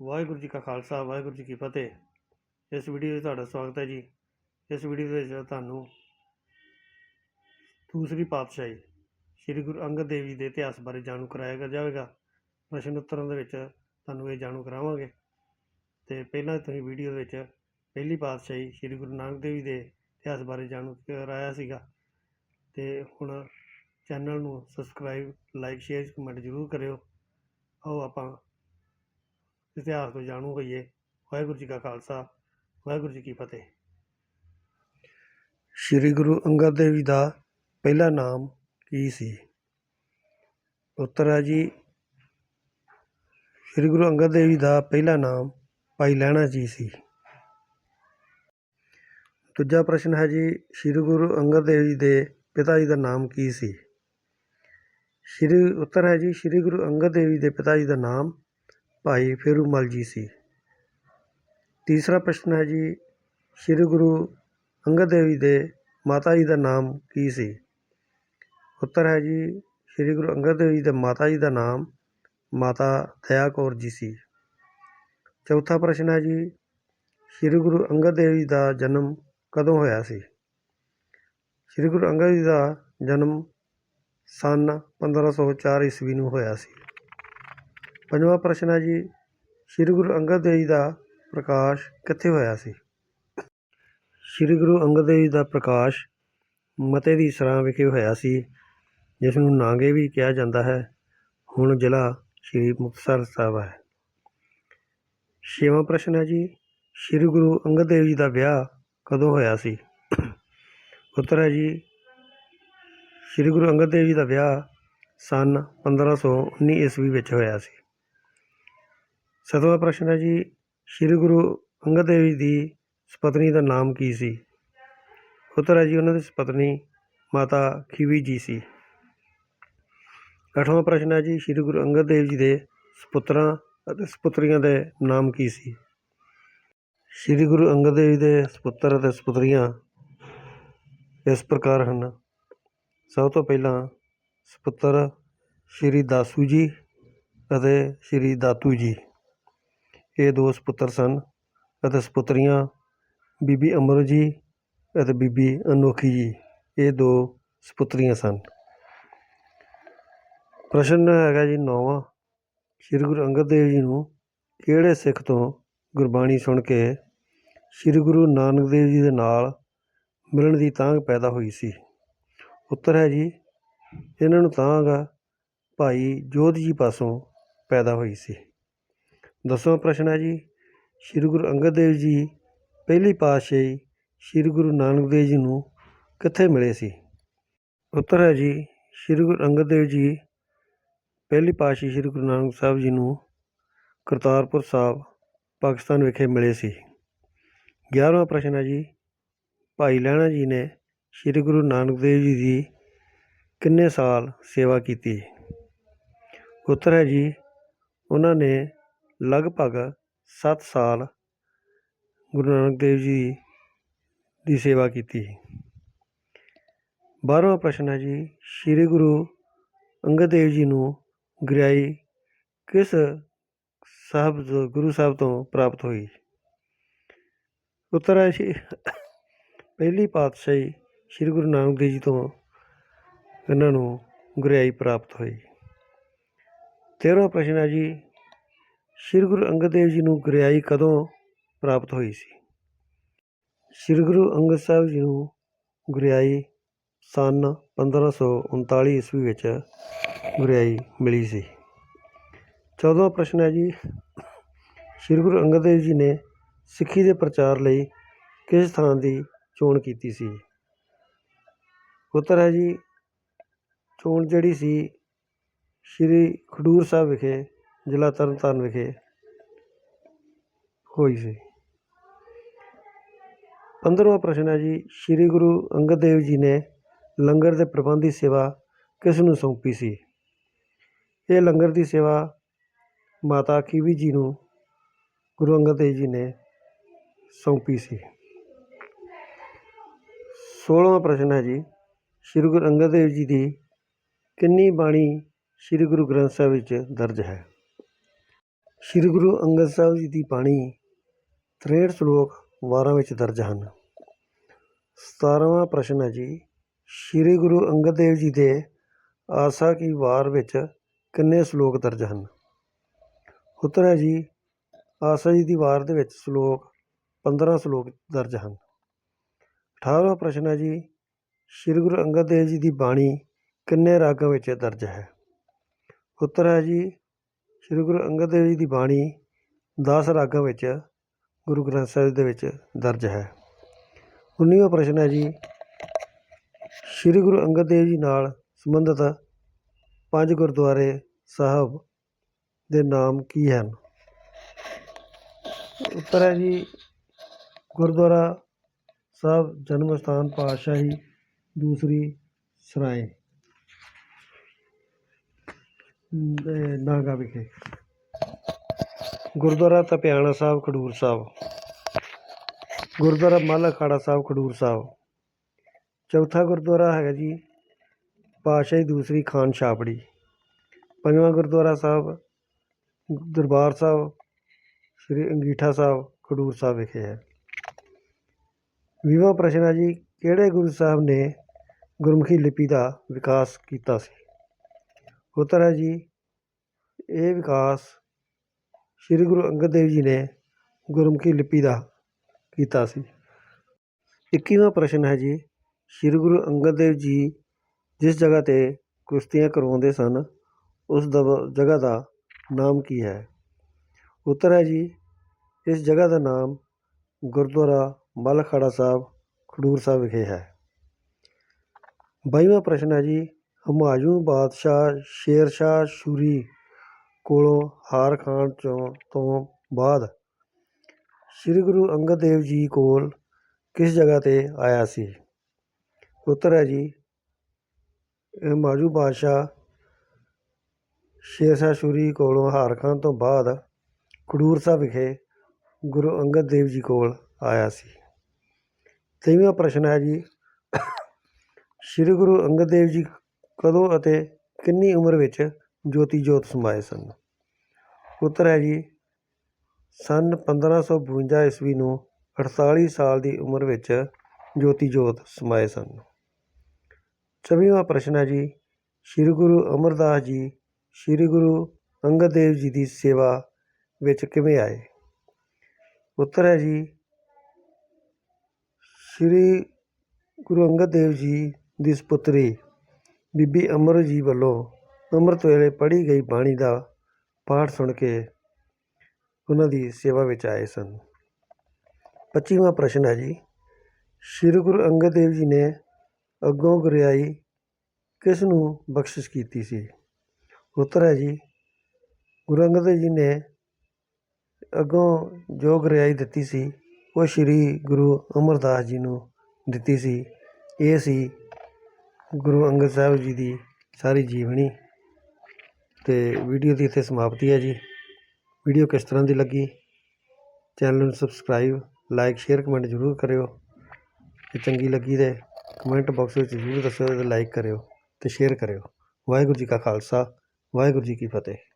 ਵਾਹਿਗੁਰੂ ਜੀ ਕਾ ਖਾਲਸਾ, ਵਾਹਿਗੁਰੂ ਜੀ ਕੀ ਫਤਿਹ। ਇਸ ਵੀਡੀਓ ਵਿੱਚ ਤੁਹਾਡਾ ਸਵਾਗਤ ਹੈ ਜੀ। ਇਸ ਵੀਡੀਓ ਦੇ ਵਿੱਚ ਤੁਹਾਨੂੰ ਦੂਸਰੀ ਪਾਤਸ਼ਾਹੀ ਸ੍ਰੀ ਗੁਰੂ ਅੰਗਦ ਦੇਵ ਜੀ ਦੇ ਇਤਿਹਾਸ ਬਾਰੇ ਜਾਣੂ ਕਰਾਇਆ ਜਾਵੇਗਾ। ਪ੍ਰਸ਼ਨ ਉੱਤਰਾਂ ਦੇ ਵਿੱਚ ਤੁਹਾਨੂੰ ਇਹ ਜਾਣੂ ਕਰਾਵਾਂਗੇ। ਤੇ ਪਹਿਲਾਂ ਤੁਸੀਂ ਵੀਡੀਓ ਵਿੱਚ ਪਹਿਲੀ ਪਾਤਸ਼ਾਹੀ ਸ੍ਰੀ ਗੁਰੂ ਨਾਨਕ ਦੇਵ ਜੀ ਦੇ ਇਤਿਹਾਸ ਬਾਰੇ ਜਾਣੂ ਕਰਾਇਆ ਸੀਗਾ। ਤੇ ਹੁਣ ਚੈਨਲ ਨੂੰ ਸਬਸਕ੍ਰਾਈਬ, ਲਾਈਕ, ਸ਼ੇਅਰ, ਕਮੈਂਟ ਜ਼ਰੂਰ ਕਰਿਓ। ਆਓ ਆਪਾਂ ਇਤਿਹਾਸ ਤੋਂ ਜਾਣੂ ਹੋਈਏ। ਵਾਹਿਗੁਰੂ ਜੀ ਕਾ ਖਾਲਸਾ, ਵਾਹਿਗੁਰੂ ਜੀ ਕੀ ਫਤਿਹ। ਸ੍ਰੀ ਗੁਰੂ ਅੰਗਦ ਦੇਵ ਜੀ ਦਾ ਪਹਿਲਾ ਨਾਮ ਕੀ ਸੀ? ਉੱਤਰ ਹੈ ਜੀ, ਸ੍ਰੀ ਗੁਰੂ ਅੰਗਦ ਦੇਵ ਜੀ ਦਾ ਪਹਿਲਾ ਨਾਮ ਭਾਈ ਲਹਿਣਾ ਜੀ ਸੀ। ਦੂਜਾ ਪ੍ਰਸ਼ਨ ਹੈ ਜੀ, ਸ੍ਰੀ ਗੁਰੂ ਅੰਗਦ ਦੇਵ ਜੀ ਦੇ ਪਿਤਾ ਜੀ ਦਾ ਨਾਮ ਕੀ ਸੀ? ਸ੍ਰੀ, ਉੱਤਰ ਹੈ ਜੀ, ਸ੍ਰੀ ਗੁਰੂ ਅੰਗਦ ਦੇਵ ਜੀ ਦੇ ਪਿਤਾ ਜੀ ਦਾ ਨਾਮ ਭਾਈ ਫੇਰੂਮਲ ਜੀ ਸੀ। ਤੀਸਰਾ ਪ੍ਰਸ਼ਨ ਹੈ ਜੀ, ਸ੍ਰੀ ਗੁਰੂ ਅੰਗਦ ਦੇਵ ਜੀ ਦੇ ਮਾਤਾ ਜੀ ਦਾ ਨਾਮ ਕੀ ਸੀ? ਉੱਤਰ ਹੈ ਜੀ, ਸ੍ਰੀ ਗੁਰੂ ਅੰਗਦ ਦੇਵ ਜੀ ਦੇ ਮਾਤਾ ਜੀ ਦਾ ਨਾਮ ਮਾਤਾ ਦਇਆ ਕੌਰ ਜੀ ਸੀ। ਚੌਥਾ ਪ੍ਰਸ਼ਨ ਹੈ ਜੀ, ਸ੍ਰੀ ਗੁਰੂ ਅੰਗਦ ਦੇਵ ਜੀ ਦਾ ਜਨਮ ਕਦੋਂ ਹੋਇਆ ਸੀ? ਸ੍ਰੀ ਗੁਰੂ ਅੰਗਦ ਜੀ ਦਾ ਜਨਮ ਸਨ 1504 ਈਸਵੀ ਨੂੰ ਹੋਇਆ ਸੀ। ਪੰਜਵਾਂ ਪ੍ਰਸ਼ਨ ਹੈ ਜੀ, ਸ੍ਰੀ ਗੁਰੂ ਅੰਗਦ ਦੇਵ ਜੀ ਦਾ ਪ੍ਰਕਾਸ਼ ਕਿੱਥੇ ਹੋਇਆ ਸੀ? ਸ੍ਰੀ ਗੁਰੂ ਅੰਗਦ ਦੇਵ ਜੀ ਦਾ ਪ੍ਰਕਾਸ਼ ਮਤੇ ਦੀ ਸਰਾਂ ਵਿਖੇ ਹੋਇਆ ਸੀ, ਜਿਸ ਨੂੰ ਨਾਂਗੇ ਵੀ ਕਿਹਾ ਜਾਂਦਾ ਹੈ। ਹੁਣ ਜ਼ਿਲ੍ਹਾ ਸ੍ਰੀ ਮੁਕਤਸਰ ਸਾਹਿਬ ਹੈ। ਛੇਵਾਂ ਪ੍ਰਸ਼ਨ ਹੈ ਜੀ, ਸ੍ਰੀ ਗੁਰੂ ਅੰਗਦ ਦੇਵ ਜੀ ਦਾ ਵਿਆਹ ਕਦੋਂ ਹੋਇਆ ਸੀ? ਉੱਤਰ ਹੈ ਜੀ, ਸ੍ਰੀ ਗੁਰੂ ਅੰਗਦ ਦੇਵ ਜੀ ਦਾ ਵਿਆਹ ਸਨ 1519 ਈਸਵੀ ਵਿੱਚ ਹੋਇਆ ਸੀ। ਸਤਵਾਂ ਪ੍ਰਸ਼ਨ ਹੈ ਜੀ, ਸ੍ਰੀ ਗੁਰੂ ਅੰਗਦ ਦੇਵ ਜੀ ਦੀ ਸਪਤਨੀ ਦਾ ਨਾਮ ਕੀ ਸੀ? ਉੱਤਰ ਹੈ ਜੀ, ਉਹਨਾਂ ਦੀ ਸਪਤਨੀ ਮਾਤਾ ਖੀਵੀ ਜੀ ਸੀ। ਅੱਠਵਾਂ ਪ੍ਰਸ਼ਨ ਹੈ ਜੀ, ਸ੍ਰੀ ਗੁਰੂ ਅੰਗਦ ਦੇਵ ਜੀ ਦੇ ਸੁਪੁੱਤਰਾਂ ਅਤੇ ਸੁਪੁੱਤਰੀਆਂ ਦੇ ਨਾਮ ਕੀ ਸੀ? ਸ੍ਰੀ ਗੁਰੂ ਅੰਗਦ ਦੇਵ ਜੀ ਦੇ ਸੁਪੁੱਤਰ ਅਤੇ ਸੁਪੁੱਤਰੀਆਂ ਇਸ ਪ੍ਰਕਾਰ ਹਨ। ਸਭ ਤੋਂ ਪਹਿਲਾਂ ਸੁਪੁੱਤਰ ਸ੍ਰੀ ਦਾਸੂ ਜੀ ਅਤੇ ਸ੍ਰੀ ਦਾਤੂ ਜੀ। ਇਹ ਦੋ ਸਪੁੱਤਰ ਸਨ ਅਤੇ ਸਪੁੱਤਰੀਆਂ ਬੀਬੀ ਅਮਰ ਜੀ ਅਤੇ ਬੀਬੀ ਅਨੋਖੀ ਜੀ, ਇਹ ਦੋ ਸਪੁੱਤਰੀਆਂ ਸਨ। ਪ੍ਰਸ਼ਨ ਹੈਗਾ ਜੀ ਨੌਵਾਂ, ਸ੍ਰੀ ਗੁਰੂ ਅੰਗਦ ਦੇਵ ਜੀ ਨੂੰ ਕਿਹੜੇ ਸਿੱਖ ਤੋਂ ਗੁਰਬਾਣੀ ਸੁਣ ਕੇ ਸ੍ਰੀ ਗੁਰੂ ਨਾਨਕ ਦੇਵ ਜੀ ਦੇ ਨਾਲ ਮਿਲਣ ਦੀ ਤਾਂਘ ਪੈਦਾ ਹੋਈ ਸੀ? ਉੱਤਰ ਹੈ ਜੀ, ਇਹਨਾਂ ਨੂੰ ਤਾਂਘ ਭਾਈ ਜੋਧ ਜੀ ਪਾਸੋਂ ਪੈਦਾ ਹੋਈ ਸੀ। ਦਸਵਾਂ ਪ੍ਰਸ਼ਨ ਹੈ ਜੀ, ਸ੍ਰੀ ਗੁਰੂ ਅੰਗਦ ਦੇਵ ਜੀ ਪਹਿਲੀ ਪਾਤਸ਼ਾਹੀ ਸ੍ਰੀ ਗੁਰੂ ਨਾਨਕ ਦੇਵ ਜੀ ਨੂੰ ਕਿੱਥੇ ਮਿਲੇ ਸੀ? ਉੱਤਰ ਹੈ ਜੀ, ਸ੍ਰੀ ਗੁਰੂ ਅੰਗਦ ਦੇਵ ਜੀ ਪਹਿਲੀ ਪਾਤਸ਼ਾਹੀ ਸ੍ਰੀ ਗੁਰੂ ਨਾਨਕ ਸਾਹਿਬ ਜੀ ਨੂੰ ਕਰਤਾਰਪੁਰ ਸਾਹਿਬ, ਪਾਕਿਸਤਾਨ ਵਿਖੇ ਮਿਲੇ ਸੀ। 11ਵਾਂ ਪ੍ਰਸ਼ਨ ਹੈ ਜੀ, ਭਾਈ ਲਹਿਣਾ ਜੀ ਨੇ ਸ੍ਰੀ ਗੁਰੂ ਨਾਨਕ ਦੇਵ ਜੀ ਦੀ ਕਿੰਨੇ ਸਾਲ ਸੇਵਾ ਕੀਤੀ? ਉੱਤਰ ਹੈ ਜੀ, ਉਹਨਾਂ ਨੇ ਲਗਭਗ ਸੱਤ ਸਾਲ ਗੁਰੂ ਨਾਨਕ ਦੇਵ ਜੀ ਦੀ ਸੇਵਾ ਕੀਤੀ 12ਵਾਂ ਪ੍ਰਸ਼ਨ ਹੈ ਜੀ, ਸ੍ਰੀ ਗੁਰੂ ਅੰਗਦ ਦੇਵ ਜੀ ਨੂੰ ਗੁਰਿਆਈ ਕਿਸ ਸਾਹਿਬ ਗੁਰੂ ਸਾਹਿਬ ਤੋਂ ਪ੍ਰਾਪਤ ਹੋਈ? ਉੱਤਰ ਹੈ ਪਹਿਲੀ ਪਾਤਸ਼ਾਹੀ ਸ੍ਰੀ ਗੁਰੂ ਨਾਨਕ ਦੇਵ ਜੀ ਤੋਂ ਇਹਨਾਂ ਨੂੰ ਗੁਰਿਆਈ ਪ੍ਰਾਪਤ ਹੋਈ। ਤੇਰਵਾਂ ਪ੍ਰਸ਼ਨ ਹੈ ਜੀ ਸ੍ਰੀ ਗੁਰੂ ਅੰਗਦ ਦੇਵ ਜੀ ਨੂੰ ਗੁਰਿਆਈ ਕਦੋਂ ਪ੍ਰਾਪਤ ਹੋਈ ਸੀ? ਸ੍ਰੀ ਗੁਰੂ ਅੰਗਦ ਸਾਹਿਬ ਜੀ ਨੂੰ ਗੁਰਿਆਈ ਸਨ 1539 ਈਸਵੀ ਵਿੱਚ ਗੁਰਿਆਈ ਮਿਲੀ ਸੀ। 14ਵਾਂ ਪ੍ਰਸ਼ਨ ਹੈ ਜੀ। ਸ੍ਰੀ ਗੁਰੂ ਅੰਗਦ ਦੇਵ ਜੀ ਨੇ ਸਿੱਖੀ ਦੇ ਪ੍ਰਚਾਰ ਲਈ ਕਿਸ ਥਾਂ ਦੀ ਚੋਣ ਕੀਤੀ ਸੀ? ਉੱਤਰ ਹੈ ਜੀ, ਚੋਣ ਜਿਹੜੀ ਸੀ ਸ਼੍ਰੀ ਖਡੂਰ ਸਾਹਿਬ ਵਿਖੇ ਜ਼ਿਲ੍ਹਾ ਤਰਨਤਾਰਨ ਵਿਖੇ ਹੋਈ ਸੀ। ਪੰਦਰਵਾਂ ਪ੍ਰਸ਼ਨ ਹੈ ਜੀ, ਸ਼੍ਰੀ ਗੁਰੂ ਅੰਗਦ ਦੇਵ ਜੀ ਨੇ ਲੰਗਰ ਦੇ ਪ੍ਰਬੰਧ ਦੀ ਸੇਵਾ ਕਿਸ ਨੂੰ ਸੌਂਪੀ ਸੀ? ਇਹ ਲੰਗਰ ਦੀ ਸੇਵਾ ਮਾਤਾ ਕੀਵੀ ਜੀ ਨੂੰ ਗੁਰੂ ਅੰਗਦ ਦੇਵ ਜੀ ਨੇ ਸੌਂਪੀ ਸੀ। ਸੋਲ੍ਹਵਾਂ ਪ੍ਰਸ਼ਨ ਹੈ ਜੀ, ਸ਼੍ਰੀ ਗੁਰੂ ਅੰਗਦ ਦੇਵ ਜੀ ਦੀ ਕਿੰਨੀ ਬਾਣੀ ਸ਼੍ਰੀ ਗੁਰੂ ਗ੍ਰੰਥ ਸਾਹਿਬ ਵਿੱਚ ਦਰਜ ਹੈ? ਸ੍ਰੀ ਗੁਰੂ ਅੰਗਦ ਸਾਹਿਬ ਜੀ ਦੀ ਬਾਣੀ 63 ਸ਼ਲੋਕ ਵਾਰਾਂ ਵਿੱਚ ਦਰਜ ਹਨ। ਸਤਾਰ੍ਹਾਵਾਂ ਪ੍ਰਸ਼ਨ ਹੈ ਜੀ, ਸ੍ਰੀ ਗੁਰੂ ਅੰਗਦ ਦੇਵ ਜੀ ਦੇ ਆਸਾ ਕੀ ਵਾਰ ਵਿੱਚ ਕਿੰਨੇ ਸ਼ਲੋਕ ਦਰਜ ਹਨ? ਉੱਤਰ ਹੈ ਜੀ, ਆਸਾ ਜੀ ਦੀ ਵਾਰ ਦੇ ਵਿੱਚ ਸ਼ਲੋਕ 15 ਸ਼ਲੋਕ ਦਰਜ ਹਨ। 18ਵਾਂ ਪ੍ਰਸ਼ਨ ਹੈ ਜੀ, ਸ੍ਰੀ ਗੁਰੂ ਅੰਗਦ ਦੇਵ ਜੀ ਦੀ ਬਾਣੀ ਕਿੰਨੇ ਰਾਗਾਂ ਵਿੱਚ ਦਰਜ ਹੈ? ਉੱਤਰ ਹੈ ਜੀ ਸ੍ਰੀ ਗੁਰੂ ਅੰਗਦ ਦੇਵ ਜੀ ਦੀ ਬਾਣੀ 10 ਰਾਗਾਂ ਵਿੱਚ, ਗੁਰੂ ਗ੍ਰੰਥ ਸਾਹਿਬ ਦੇ ਵਿੱਚ ਦਰਜ ਹੈ। 19ਵਾਂ ਪ੍ਰਸ਼ਨ ਹੈ ਜੀ, ਸ੍ਰੀ ਗੁਰੂ ਅੰਗਦ ਦੇਵ ਜੀ ਨਾਲ ਸੰਬੰਧਿਤ ਪੰਜ ਗੁਰਦੁਆਰੇ ਸਾਹਿਬ ਦੇ ਨਾਮ ਕੀ ਹਨ? ਉੱਤਰ ਹੈ ਜੀ, ਗੁਰਦੁਆਰਾ ਸਾਹਿਬ ਜਨਮ ਸਥਾਨ ਪਾਤਸ਼ਾਹੀ, ਦੂਸਰੀ ਸਰਾਏ। ਨਾਗਾ ਵਿਖੇ। ਗੁਰਦੁਆਰਾ ਤਪਿਆਣਾ ਸਾਹਿਬ, ਖਡੂਰ ਸਾਹਿਬ। ਗੁਰਦੁਆਰਾ ਮੱਲ ਅਖਾੜਾ ਸਾਹਿਬ, ਖਡੂਰ ਸਾਹਿਬ। ਚੌਥਾ ਗੁਰਦੁਆਰਾ ਹੈਗਾ ਜੀ, ਪਾਤਸ਼ਾਹੀ ਦੂਸਰੀ ਖਾਨ ਛਾਪੜੀ। ਪੰਜਵਾਂ ਗੁਰਦੁਆਰਾ ਸਾਹਿਬ, ਦਰਬਾਰ ਸਾਹਿਬ, ਸ੍ਰੀ ਅੰਗੀਠਾ ਸਾਹਿਬ, ਖਡੂਰ ਸਾਹਿਬ ਵਿਖੇ ਹੈ। ਵੀਹਵਾਂ ਪ੍ਰਸ਼ਨ ਹੈ ਜੀ, ਕਿਹੜੇ ਗੁਰੂ ਸਾਹਿਬ ਨੇ ਗੁਰਮੁਖੀ ਲਿਪੀ ਦਾ ਵਿਕਾਸ ਕੀਤਾ ਸੀ? ਪੁੱਤਰ ਹੈ ਜੀ। ਇਹ ਵਿਕਾਸ ਸ੍ਰੀ ਗੁਰੂ ਅੰਗਦ ਦੇਵ ਜੀ ਨੇ ਗੁਰਮੁਖੀ ਲਿਪੀ ਦਾ ਕੀਤਾ ਸੀ। ਇੱਕੀਵਾਂ ਪ੍ਰਸ਼ਨ ਹੈ ਜੀ, ਸ੍ਰੀ ਗੁਰੂ ਅੰਗਦ ਦੇਵ ਜੀ ਜਿਸ ਜਗ੍ਹਾ 'ਤੇ ਕੁਸ਼ਤੀਆਂ ਕਰਵਾਉਂਦੇ ਸਨ, ਉਸ ਦਾ ਜਗ੍ਹਾ ਦਾ ਨਾਮ ਕੀ ਹੈ? ਉੱਤਰ ਹੈ ਜੀ, ਇਸ ਜਗ੍ਹਾ ਦਾ ਨਾਮ ਗੁਰਦੁਆਰਾ ਮਲਖੜਾ ਸਾਹਿਬ, ਖਡੂਰ ਸਾਹਿਬ ਵਿਖੇ ਹੈ। ਬਾਈਵਾਂ ਪ੍ਰਸ਼ਨ ਹੈ ਜੀ ਹਮਾਯੂ ਬਾਦਸ਼ਾਹ ਸ਼ੇਰ ਸ਼ਾਹ ਸ਼ੂਰੀ ਕੋਲੋਂ ਹਾਰ ਖਾਣ ਚੋਂ ਤੋਂ ਬਾਅਦ ਸ੍ਰੀ ਗੁਰੂ ਅੰਗਦ ਦੇਵ ਜੀ ਕੋਲ ਕਿਸ ਜਗ੍ਹਾ 'ਤੇ ਆਇਆ ਸੀ? ਉੱਤਰ ਹੈ ਜੀ, ਇਹ ਬਾਦਸ਼ਾਹ ਸ਼ੇਰ ਸ਼ਾਹ ਸ਼ੂਰੀ ਕੋਲੋਂ ਹਾਰ ਖਾਣ ਤੋਂ ਬਾਅਦ ਖਡੂਰ ਸਾਹਿਬ ਵਿਖੇ ਗੁਰੂ ਅੰਗਦ ਦੇਵ ਜੀ ਕੋਲ ਆਇਆ ਸੀ। ਤੇਈਵਾਂ ਪ੍ਰਸ਼ਨ ਹੈ ਜੀ, ਸ੍ਰੀ ਗੁਰੂ ਅੰਗਦ ਦੇਵ ਜੀ ਕਦੋਂ ਅਤੇ ਕਿੰਨੀ ਉਮਰ ਵਿੱਚ ਜੋਤੀ ਜੋਤ ਸਮਾਏ ਸਨ? ਉੱਤਰ ਹੈ ਜੀ, ਸੰਨ ਪੰਦਰਾਂ ਸੌ ਬਵੰਜਾ ਈਸਵੀ ਨੂੰ 48 ਸਾਲ ਦੀ ਉਮਰ ਵਿੱਚ ਜੋਤੀ ਜੋਤ ਸਮਾਏ ਸਨ। ਚੌਵੀਵਾਂ ਪ੍ਰਸ਼ਨ ਹੈ ਜੀ, ਸ੍ਰੀ ਗੁਰੂ ਅਮਰਦਾਸ ਜੀ, ਸ੍ਰੀ ਗੁਰੂ ਅੰਗਦ ਦੇਵ ਜੀ ਦੀ ਸੇਵਾ ਵਿੱਚ ਕਿਵੇਂ ਆਏ? ਉੱਤਰ ਹੈ ਜੀ, ਸ੍ਰੀ ਗੁਰੂ ਅੰਗਦ ਦੇਵ ਜੀ ਦੀ ਸਪੁੱਤਰੀ ਬੀਬੀ ਅਮਰ ਜੀ ਵੱਲੋਂ ਅੰਮ੍ਰਿਤ ਵੇਲੇ ਪੜ੍ਹੀ ਗਈ ਬਾਣੀ ਦਾ ਪਾਠ ਸੁਣ ਕੇ ਉਹਨਾਂ ਦੀ ਸੇਵਾ ਵਿੱਚ ਆਏ ਸਨ। ਪੱਚੀਵਾਂ ਪ੍ਰਸ਼ਨ ਹੈ ਜੀ। ਸ੍ਰੀ ਗੁਰੂ ਅੰਗਦ ਦੇਵ ਜੀ ਨੇ ਅੱਗੋਂ ਗੁਰਿਆਈ ਕਿਸ ਨੂੰ ਬਖਸ਼ਿਸ਼ ਕੀਤੀ ਸੀ? ਉੱਤਰ ਹੈ ਜੀ, ਗੁਰੂ ਅੰਗਦ ਦੇਵ ਜੀ ਨੇ ਅੱਗੋਂ ਜੋ ਗੁਰਿਆਈ ਦਿੱਤੀ ਸੀ, ਉਹ ਸ੍ਰੀ ਗੁਰੂ ਅਮਰਦਾਸ ਜੀ ਨੂੰ ਦਿੱਤੀ ਸੀ। ਇਹ ਸੀ ਗੁਰੂ ਅੰਗਦ ਸਾਹਿਬ ਜੀ ਦੀ ਸਾਰੀ ਜੀਵਨੀ ਅਤੇ ਵੀਡੀਓ ਦੀ ਇੱਥੇ ਸਮਾਪਤੀ ਹੈ ਜੀ। ਵੀਡੀਓ ਕਿਸ ਤਰ੍ਹਾਂ ਦੀ ਲੱਗੀ? ਚੈਨਲ ਨੂੰ ਸਬਸਕ੍ਰਾਈਬ, ਲਾਈਕ, ਸ਼ੇਅਰ, ਕਮੈਂਟ ਜ਼ਰੂਰ ਕਰਿਓ। ਜੇ ਚੰਗੀ ਲੱਗੀ ਤੇ ਕਮੈਂਟ ਬਾਕਸ ਵਿੱਚ ਜ਼ਰੂਰ ਦੱਸਿਓ ਤੇ ਲਾਈਕ ਕਰਿਓ ਤੇ ਸ਼ੇਅਰ ਕਰਿਓ। ਵਾਹਿਗੁਰੂ ਜੀ ਕਾ ਖਾਲਸਾ, ਵਾਹਿਗੁਰੂ ਜੀ ਕੀ ਫਤਿਹ।